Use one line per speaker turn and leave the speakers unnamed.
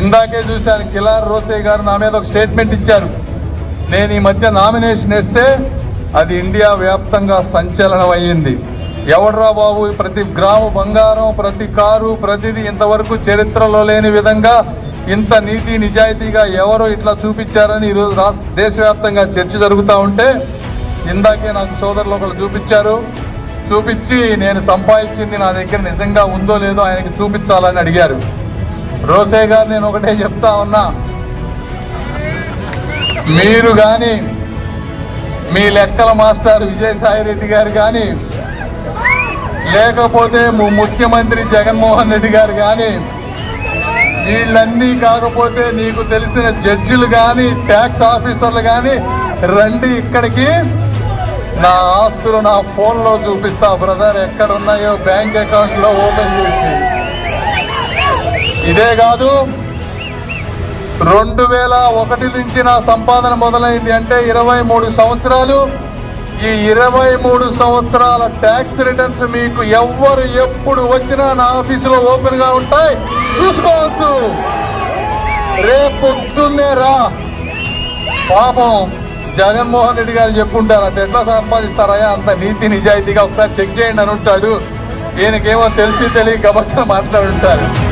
ఇందాకే చూశాను కిలార్ రోసే గారు నా మీద ఒక స్టేట్మెంట్ ఇచ్చారు. నేను ఈ మధ్య నామినేషన్ వేస్తే అది ఇండియా వ్యాప్తంగా సంచలనం అయ్యింది ఎవడ్రా బాబు ప్రతి గ్రాము బంగారం ప్రతి కారు ప్రతిదీ ఇంతవరకు చరిత్రలో లేని విధంగా ఇంత నీతి నిజాయితీగా ఎవరు ఇట్లా చూపించారని ఈరోజు రాష్ట్ర దేశవ్యాప్తంగా చర్చ జరుగుతూ ఉంటే ఇందాకే నాకు సోదరులు ఒకరు చూపించారు. చూపించి నేను సంపాదించింది నా దగ్గర నిజంగా ఉందో లేదో ఆయనకి చూపించాలని అడిగారు. రోసే గారు నేను ఒకటే చెప్తా ఉన్నా. మీరు కానీ మీ లెక్కల మాస్టర్ విజయసాయి రెడ్డి గారు కానీ లేకపోతే ముఖ్యమంత్రి జగన్మోహన్ రెడ్డి గారు కానీ వీళ్ళన్నీ కాకపోతే నీకు తెలిసిన జడ్జిలు కానీ ట్యాక్స్ ఆఫీసర్లు కానీ రండి ఇక్కడికి. నా ఆస్తులు నా ఫోన్లో చూపిస్తా బ్రదర్. ఎక్కడ ఉన్నాయో బ్యాంక్ అకౌంట్లో ఓపెన్ చేసి. ఇదే కాదు రెండు వేల ఒకటి నుంచి నా సంపాదన మొదలైంది అంటే ఇరవై మూడు సంవత్సరాలు. ఈ ఇరవై మూడు సంవత్సరాల ట్యాక్స్ రిటర్న్స్ మీకు ఎవ్వరు ఎప్పుడు వచ్చినా నా ఆఫీసులో ఓపెన్గా ఉంటాయి. చూసుకోవచ్చు. రేపొద్దున్నే రా. పాపం జగన్మోహన్ రెడ్డి గారు చెప్పుంటారు అంటే ఎట్లా సంపాదిస్తారయ్యా? అంత నీతి నిజాయితీగా ఒకసారి చెక్ చేయండి అని ఉంటాడు. ఈయనకేమో తెలిసి తెలియ గబక్కన మాట్లాడుంటారు.